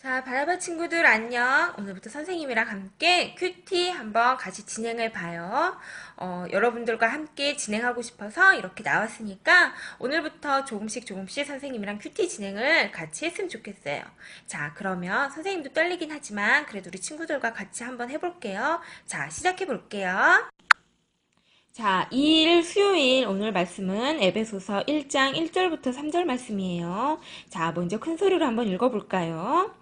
자, 바라바 친구들 안녕. 오늘부터 선생님이랑 함께 큐티 한번 같이 진행을 봐요. 어, 여러분들과 함께 진행하고 싶어서 이렇게 나왔으니까 오늘부터 조금씩 조금씩 선생님이랑 큐티 진행을 같이 했으면 좋겠어요. 자, 그러면 선생님도 떨리긴 하지만 그래도 우리 친구들과 같이 한번 해볼게요. 자, 시작해 볼게요. 자, 2일 수요일 오늘 말씀은 에베소서 1장 1절부터 3절 말씀이에요. 자, 먼저 큰 소리로 한번 읽어볼까요?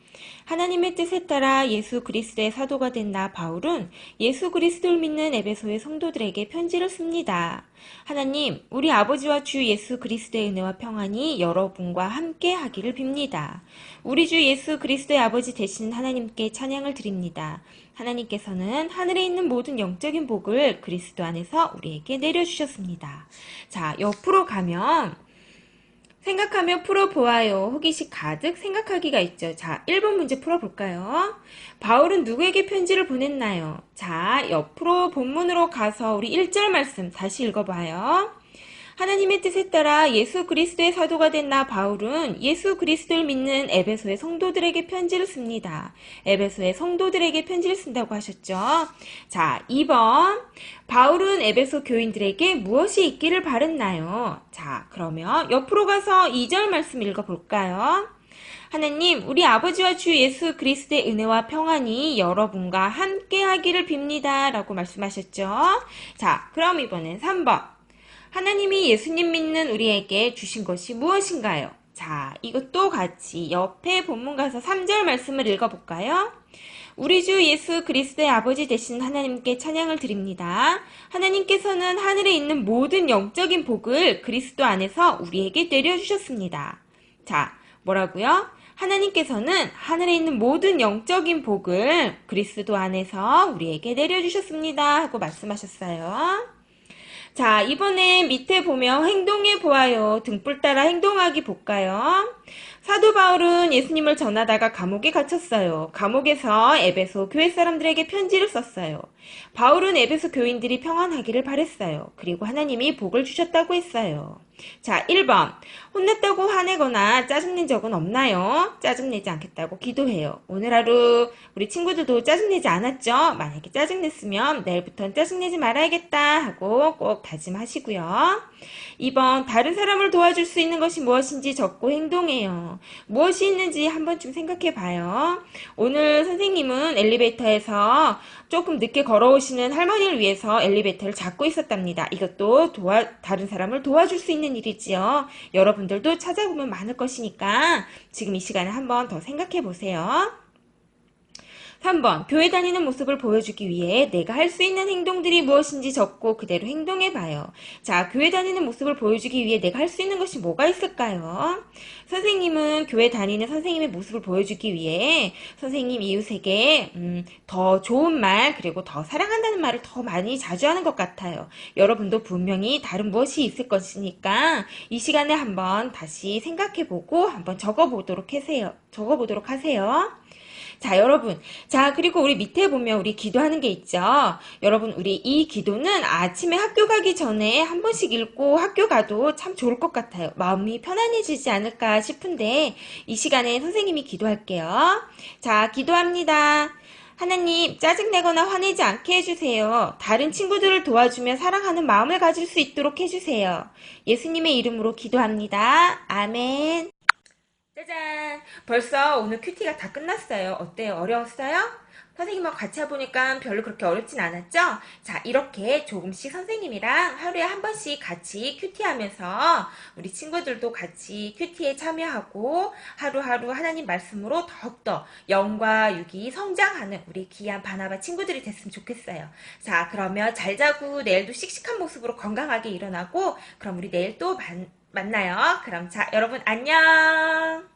하나님의 뜻에 따라 예수 그리스도의 사도가 된 나 바울은 예수 그리스도를 믿는 에베소의 성도들에게 편지를 씁니다. 하나님, 우리 아버지와 주 예수 그리스도의 은혜와 평안이 여러분과 함께 하기를 빕니다. 우리 주 예수 그리스도의 아버지 되신 하나님께 찬양을 드립니다. 하나님께서는 하늘에 있는 모든 영적인 복을 그리스도 안에서 우리에게 내려주셨습니다. 자, 옆으로 가면 생각하며 풀어보아요. 호기심 가득 생각하기가 있죠. 자, 1번 문제 풀어볼까요? 바울은 누구에게 편지를 보냈나요? 자, 옆으로 본문으로 가서 우리 1절 말씀 다시 읽어봐요. 하나님의 뜻에 따라 예수 그리스도의 사도가 된 나 바울은 예수 그리스도를 믿는 에베소의 성도들에게 편지를 씁니다. 에베소의 성도들에게 편지를 쓴다고 하셨죠. 자, 2번. 바울은 에베소 교인들에게 무엇이 있기를 바랬나요? 자, 그러면 옆으로 가서 2절 말씀 읽어볼까요? 하나님, 우리 아버지와 주 예수 그리스도의 은혜와 평안이 여러분과 함께 하기를 빕니다. 라고 말씀하셨죠. 자, 그럼 이번엔 3번. 하나님이 예수님 믿는 우리에게 주신 것이 무엇인가요? 자, 이것도 같이 옆에 본문 가서 3절 말씀을 읽어볼까요? 우리 주 예수 그리스도의 아버지 되신 하나님께 찬양을 드립니다. 하나님께서는 하늘에 있는 모든 영적인 복을 그리스도 안에서 우리에게 내려주셨습니다. 자, 뭐라고요? 하나님께서는 하늘에 있는 모든 영적인 복을 그리스도 안에서 우리에게 내려주셨습니다. 하고 말씀하셨어요. 자, 이번에 밑에 보면 행동해 보아요. 등불 따라 행동하기 볼까요? 사도 바울은 예수님을 전하다가 감옥에 갇혔어요. 감옥에서 에베소 교회 사람들에게 편지를 썼어요. 바울은 에베소 교인들이 평안하기를 바랬어요. 그리고 하나님이 복을 주셨다고 했어요. 자, 1번. 혼냈다고 화내거나 짜증낸 적은 없나요? 짜증내지 않겠다고 기도해요. 오늘 하루 우리 친구들도 짜증내지 않았죠? 만약에 짜증냈으면 내일부터는 짜증내지 말아야겠다 하고 꼭 다짐하시고요. 2번. 다른 사람을 도와줄 수 있는 것이 무엇인지 적고 행동해 요. 무엇이 있는지 한 번쯤 생각해 봐요. 오늘 선생님은 엘리베이터에서 조금 늦게 걸어오시는 할머니를 위해서 엘리베이터를 잡고 있었답니다. 이것도 도와, 다른 사람을 도와줄 수 있는 일이지요. 여러분들도 찾아보면 많을 것이니까 지금 이 시간에 한번 더 생각해 보세요. 3번. 교회 다니는 모습을 보여주기 위해 내가 할 수 있는 행동들이 무엇인지 적고 그대로 행동해 봐요. 자, 교회 다니는 모습을 보여주기 위해 내가 할 수 있는 것이 뭐가 있을까요? 선생님은 교회 다니는 선생님의 모습을 보여주기 위해 선생님 이웃에게 음, 더 좋은 말 그리고 더 사랑한다는 말을 더 많이 자주 하는 것 같아요. 여러분도 분명히 다른 무엇이 있을 것이니까 이 시간에 한번 다시 생각해보고 한번 적어보도록 하세요. 적어보도록 하세요. 자, 여러분. 자, 그리고 우리 밑에 보면 우리 기도하는 게 있죠. 여러분, 우리 이 기도는 아침에 학교 가기 전에 한 번씩 읽고 학교 가도 참 좋을 것 같아요. 마음이 편안해지지 않을까 싶은데 이 시간에 선생님이 기도할게요. 자, 기도합니다. 하나님, 짜증내거나 화내지 않게 해주세요. 다른 친구들을 도와주며 사랑하는 마음을 가질 수 있도록 해주세요. 예수님의 이름으로 기도합니다. 아멘. 짜잔! 벌써 오늘 큐티가 다 끝났어요. 어때요? 어려웠어요? 선생님하고 같이 해보니까 별로 그렇게 어렵진 않았죠? 자, 이렇게 조금씩 선생님이랑 하루에 한 번씩 같이 큐티 하면서 우리 친구들도 같이 큐티에 참여하고 하루하루 하나님 말씀으로 더욱더 영과 육이 성장하는 우리 귀한 바나바 친구들이 됐으면 좋겠어요. 자, 그러면 잘 자고 내일도 씩씩한 모습으로 건강하게 일어나고 그럼 우리 내일 또 만, 만나요. 그럼 자, 여러분 안녕!